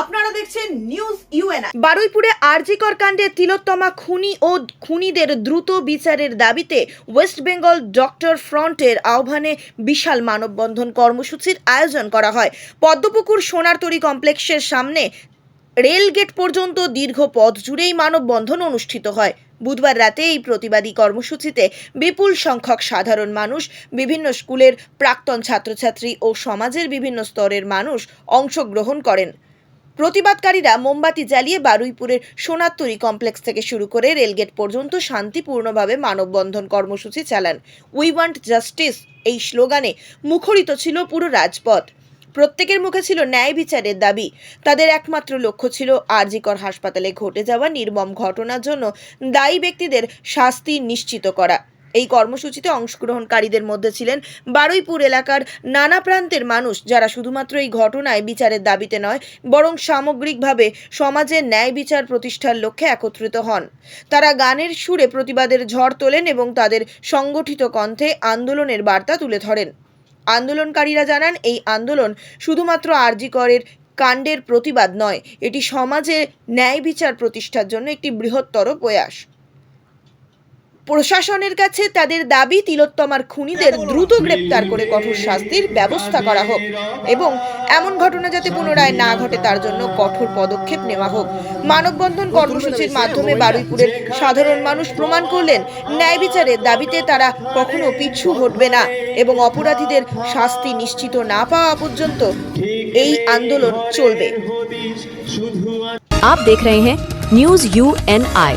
আপনারা দেখছেন news UNI. বারুইপুরে RG Kar কাণ্ডে তিলোত্তমা খুনি ও খুনিদের দ্রুত বিচারের দাবিতে ওয়েস্ট বেঙ্গল ডক্টর ফ্রন্টের আহ্বানে বিশাল মানববন্ধন কর্মসূচির আয়োজন করা হয়। পদ্মপুকুর সোনারতরী কমপ্লেক্সের সামনে রেলগেট পর্যন্ত দীর্ঘ পথ জুড়েই মানববন্ধন অনুষ্ঠিত হয়। বুধবার রাতে এই প্রতিবাদী কর্মসূচিতে বিপুল সংখ্যক সাধারণ মানুষ, বিভিন্ন স্কুলের প্রাক্তন ছাত্রছাত্রী ও সমাজের বিভিন্ন স্তরের মানুষ অংশগ্রহণ করেন। প্রতিবাদকারীরা মোমবাতি জ্বালিয়ে বারুইপুরের সোনারতরী কমপ্লেক্স থেকে শুরু করে রেলগেট পর্যন্ত শান্তিপূর্ণভাবে মানববন্ধন কর্মসূচি চালান। উই ওয়ান্ট জাস্টিস এই স্লোগানে মুখরিত ছিল পুরো রাজপথ। প্রত্যেকের মুখে ছিল ন্যায় বিচারের দাবি। তাদের একমাত্র লক্ষ্য ছিল আরজিকর হাসপাতালে ঘটে যাওয়া নির্মম ঘটনার জন্য দায়ী ব্যক্তিদের শাস্তি নিশ্চিত করা। এই কর্মসূচিতে অংশগ্রহণকারীদের মধ্যে ছিলেন বারুইপুর এলাকার নানা প্রান্তের মানুষ, যারা শুধুমাত্র এই ঘটনায় বিচারের দাবিতে নয়, বরং সামগ্রিকভাবে সমাজের ন্যায় বিচার প্রতিষ্ঠার লক্ষ্যে একত্রিত হন। তারা গানের সুরে প্রতিবাদের ঝড় তোলেন এবং তাদের সংগঠিত কণ্ঠে আন্দোলনের বার্তা তুলে ধরেন। আন্দোলনকারীরা জানান, এই আন্দোলন শুধুমাত্র আরজিকরের কাণ্ডের প্রতিবাদ নয়, এটি সমাজে ন্যায় বিচার প্রতিষ্ঠার জন্য একটি বৃহত্তর প্রয়াস। প্রশাসনের কাছে তাদের দাবি তিলোত্তমার খুনিদের দ্রুত গ্রেপ্তার করে কঠোর শাস্তির ব্যবস্থা করা হোক এবং এমন ঘটনা যাতে পুনরায় না ঘটে তার জন্য কঠোর পদক্ষেপ নেওয়া হোক মানববন্ধন কর্মসূচির মাধ্যমে বারুইপুরের সাধারণ মানুষ প্রমাণ করলেন ন্যায় বিচারের দাবিতে তারা কখনো পিছু হটবে না এবং অপরাধীদের শাস্তি নিশ্চিত না পাওয়া পর্যন্ত এই আন্দোলন চলবে आप देख रहे हैं न्यूज यू एन आई